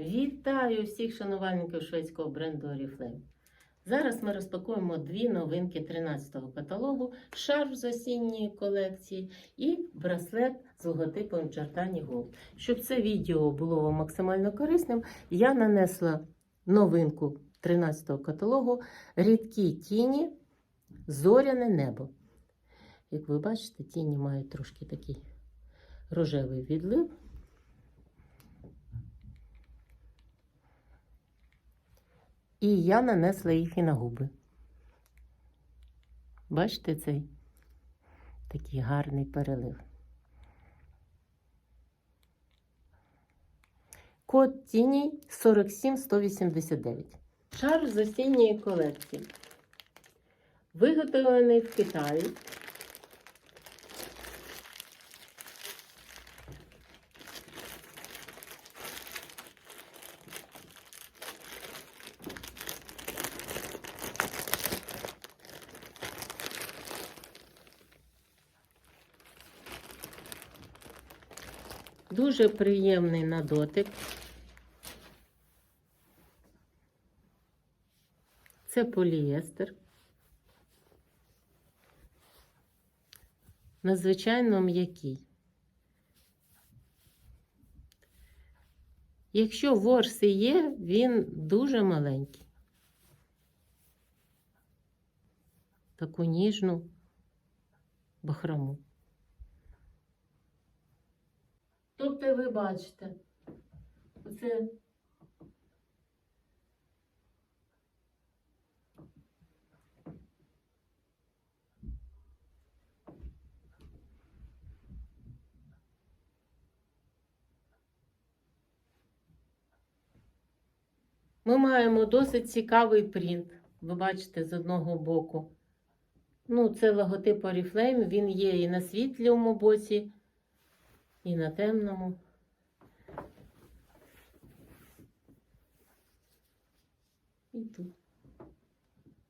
Вітаю всіх шанувальників шведського бренду Oriflame. Зараз ми розпакуємо дві новинки 13-го каталогу: шарф з осінньої колекції і браслет з логотипом Giordani Gold. Щоб це відео було максимально корисним, я нанесла новинку 13-го каталогу рідкі тіні Зоряне небо. Як ви бачите, тіні мають трошки такий рожевий відлив. І я нанесла їх і на губи. Бачите цей такий гарний перелив. Код тіні 47189. Шар з осінньої колекції. Виготовлений в Китаї. Дуже приємний на дотик. Це поліестер. Надзвичайно м'який. Якщо ворси є, він дуже маленький. Таку ніжну бахрому. Тобто ви бачите, оце Ми маємо досить цікавий принт. Ви бачите з одного боку. Ну, це логотип Oriflame, він є і на світлому боці, і на темному. І тут.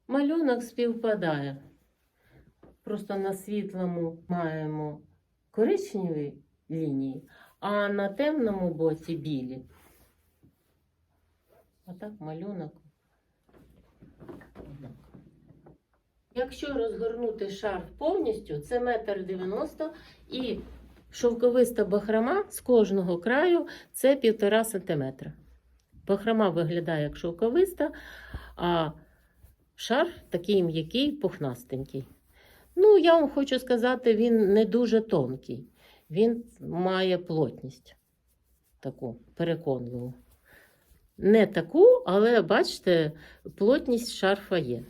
Малюнок співпадає. Просто на світлому маємо коричневі лінії, а на темному боці білі. А так малюнок. Якщо розгорнути шарф повністю, це метр дев'яносто і шовковиста бахрома з кожного краю це півтора сантиметра. Бахрома виглядає як шовковиста, а шарф такий м'який, пухнастенький. Ну, я вам хочу сказати, він не дуже тонкий. Він має плотність таку переконливу. Не таку, але бачите, плотність шарфа є.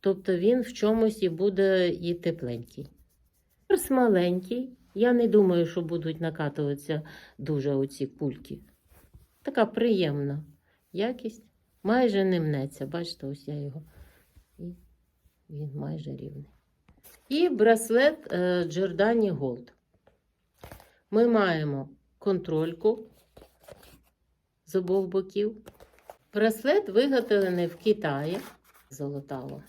Тобто він в чомусь і буде і тепленький. Шарф маленький. Я не думаю, що будуть накатуватися дуже оці кульки. Така приємна якість. Майже не мнеться. Бачите, ось я його. І він майже рівний. І браслет е, Giordani Gold. Ми маємо контрольку з обох боків. Браслет виготовлений в Китаї. Золотаво.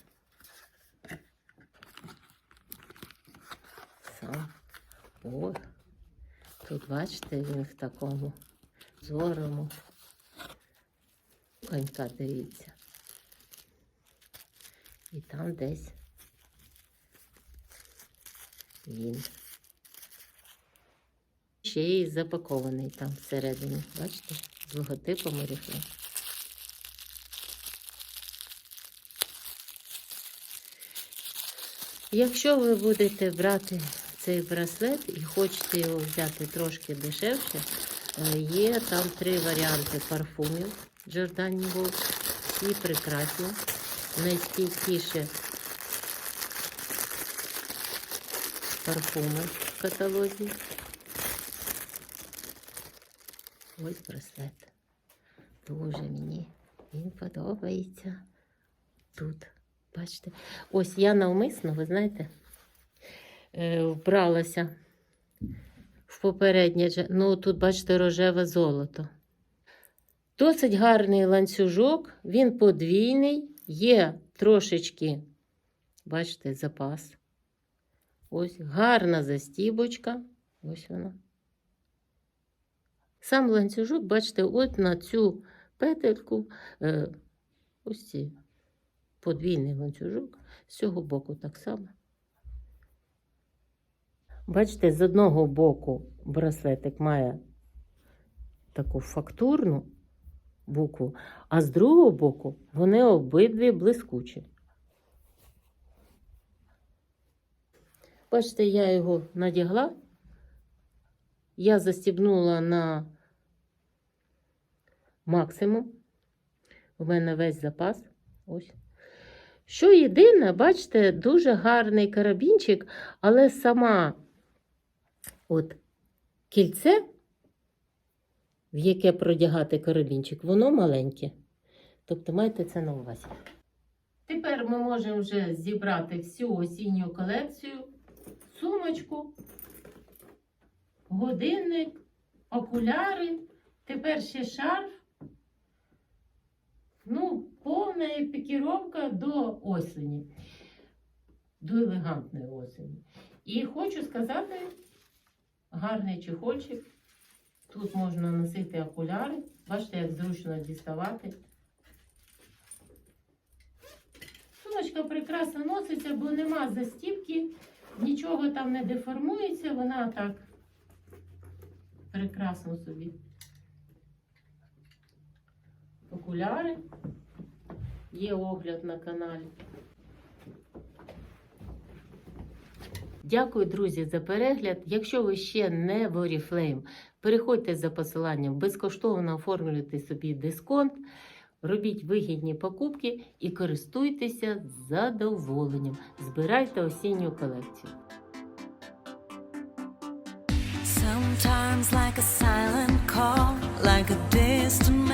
Сам. О, тут, бачите, він в такому зорому. Конька, дивіться. І там десь він. Ще й запакований там всередині. Бачите? З логотипом Oriflame. Якщо ви будете брати цей браслет і хочете його взяти трошки дешевше, е, є там три варіанти парфумів Giordani Gold. Всі прекрасні. Найстійкіше парфуми в каталозі. Ось браслет. Дуже мені він подобається. Тут, бачите, ось я навмисно, ви знаєте, вбралася в попереднє. Ну, тут, бачите, рожеве золото. Досить гарний ланцюжок, він подвійний, є трошечки, бачите, запас. Ось гарна застібочка. Ось вона. Сам ланцюжок, бачите, от на цю петельку, е, ось ці подвійний ланцюжок, з цього боку так само. Бачите, з одного боку браслетик має таку фактурну букву, а з другого боку вони обидві блискучі. Бачите, я його надягла. Я застібнула на максимум. У мене весь запас. Ось. Що єдине, бачите, дуже гарний карабінчик, але сама от кільце, в яке продягати карабінчик, воно маленьке. Тобто майте це на увазі. Тепер ми можемо вже зібрати всю осінню колекцію, сумочку, годинник, окуляри, тепер ще шарф. Ну, повна епікіровка до осені, до елегантної осені. І хочу сказати, гарний чехольчик. Тут можна носити окуляри. Бачите, як зручно діставати. Сумочка прекрасно носиться, бо нема застібки, нічого там не деформується, вона так прекрасно собі. Окуляри. Є огляд на каналі. Дякую, друзі, за перегляд. Якщо ви ще не в Oriflame, переходьте за посиланням, безкоштовно оформлюйте собі дисконт, робіть вигідні покупки і користуйтеся задоволенням. Збирайте осінню колекцію. Sometimes, like a silent call, like a distant